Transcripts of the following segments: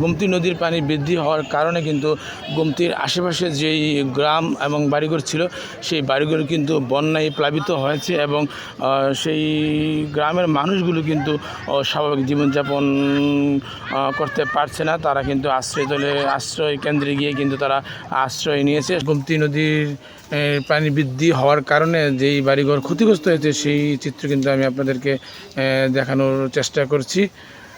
গোমতী নদীর পানি বৃদ্ধি হওয়ার কারণে কিন্তু গোমতীর আশেপাশে যেই গ্রাম এবং বাড়িঘর ছিল, সেই বাড়িঘর কিন্তু বন্যায় প্লাবিত হয়েছে এবং সেই গ্রামের মানুষগুলো কিন্তু স্বাভাবিক জীবনযাপন করতে পারছে না। তারা কিন্তু আশ্রয় আশ্রয়তলে আশ্রয় কেন্দ্রে গিয়ে কিন্তু তারা আশ্রয় নিয়েছে। গোমতী নদীর পানি বৃদ্ধি হওয়ার কারণে যেই বাড়িঘর ক্ষতিগ্রস্ত হয়েছে, সেই চিত্র কিন্তু আমি আপনাদেরকে দেখানোর চেষ্টা করছি।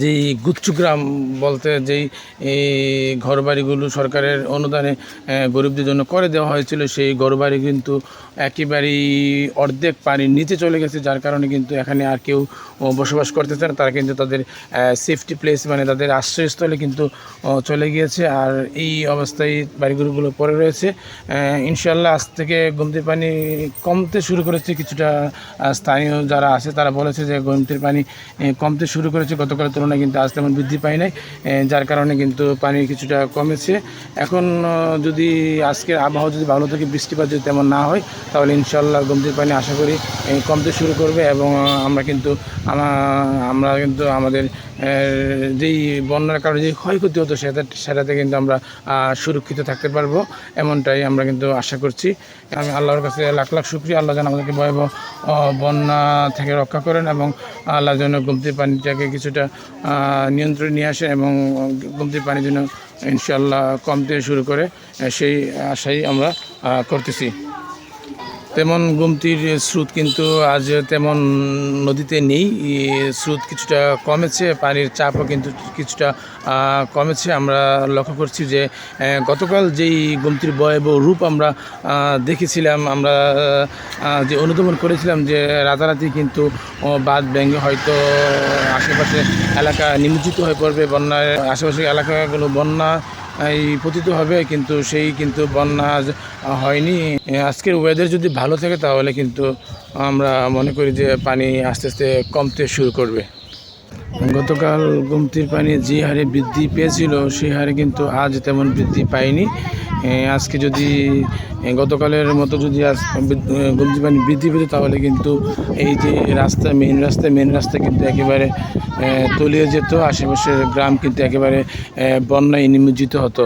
যেই গুচ্ছগ্রাম বলতে যেই ঘরবাড়িগুলো সরকারের অনুদানে গরিবদের জন্য করে দেওয়া হয়েছিল, সেই ঘরবাড়ি কিন্তু একেবারেই অর্ধেক পানির নিচে চলে গেছে, যার কারণে কিন্তু এখানে আর কেউ বসবাস করতেছে না। তারা কিন্তু তাদের সেফটি প্লেস মানে তাদের আশ্রয়স্থলে কিন্তু চলে গিয়েছে। আর এই অবস্থায় বাড়িগুলোগুলো পড়ে রয়েছে। ইনশাল্লাহ আজ থেকে গোমতির পানি কমতে শুরু করেছে। কিছুটা স্থানীয় যারা আছে তারা বলেছে যে গমতির পানি কমতে শুরু করেছে। গতকালের তুলনায় কিন্তু আজ তেমন বৃদ্ধি পায় নাই যার কারণে কিন্তু পানি কিছুটা কমেছে। এখন যদি আজকের আবহাওয়া যদি ভালো থাকে, বৃষ্টিপাত যদি তেমন না হয়, তাহলে ইনশাল্লাহ গমতির পানি আশা করি কমতে শুরু করবে এবং আমরা কিন্তু আমরা কিন্তু আমাদের যেই বন্যার কারণে যে ক্ষয়ক্ষতি হতো, সেটা, সেটাতে কিন্তু আমরা সুরক্ষিত থাকতে পারব, এমনটাই আমরা কিন্তু আশা করছি। আমি আল্লাহর কাছে লাখ লাখ শুক্রিয়া। আল্লাহ যেন আমাদেরকে ভয়াবহ বন্যা থেকে রক্ষা করেন এবং আল্লাহ যেন গুমতির পানিটাকে কিছুটা নিয়ন্ত্রণে নিয়ে আসে এবং গুমতির পানি যেন ইনশাল্লাহ কমতে শুরু করে সেই আশাই আমরা করতেছি। তেমন গুমতির স্রোত কিন্তু আজ তেমন নদীতে নেই। স্রোত কিছুটা কমেছে, পানির চাপও কিন্তু কিছুটা কমেছে। আমরা লক্ষ্য করছি যে গতকাল যেই গুমতির ভয়াবহ রূপ আমরা দেখেছিলাম, আমরা যে অনুধাবন করেছিলাম যে রাতারাতি কিন্তু বাঁধ ভেঙে হয়তো আশেপাশে এলাকা নিমজ্জিত হয়ে পড়বে, বন্যায় আশেপাশের এলাকাগুলো বন্যা পতিত হবে, কিন্তু সেই কিন্তু বন্যা হয়নি। আজকের ওয়েদার যদি ভালো থাকে তাহলে কিন্তু আমরা মনে করি যে পানি আস্তে আস্তে কমতে শুরু করবে। গতকাল গুমতির পানি যে হারে বৃদ্ধি পেয়েছিল সেই হারে কিন্তু আজ তেমন বৃদ্ধি পায়নি। আজকে যদি গতকালের মতো যদি আজ গুমতি পানি বৃদ্ধি পেত, তাহলে কিন্তু এই যে রাস্তা মেন রাস্তা মেন রাস্তা কিন্তু একেবারে তলিয়ে যেত আশেপাশের গ্রাম কিন্তু একেবারে বন্যায় নিমজ্জিত হতো।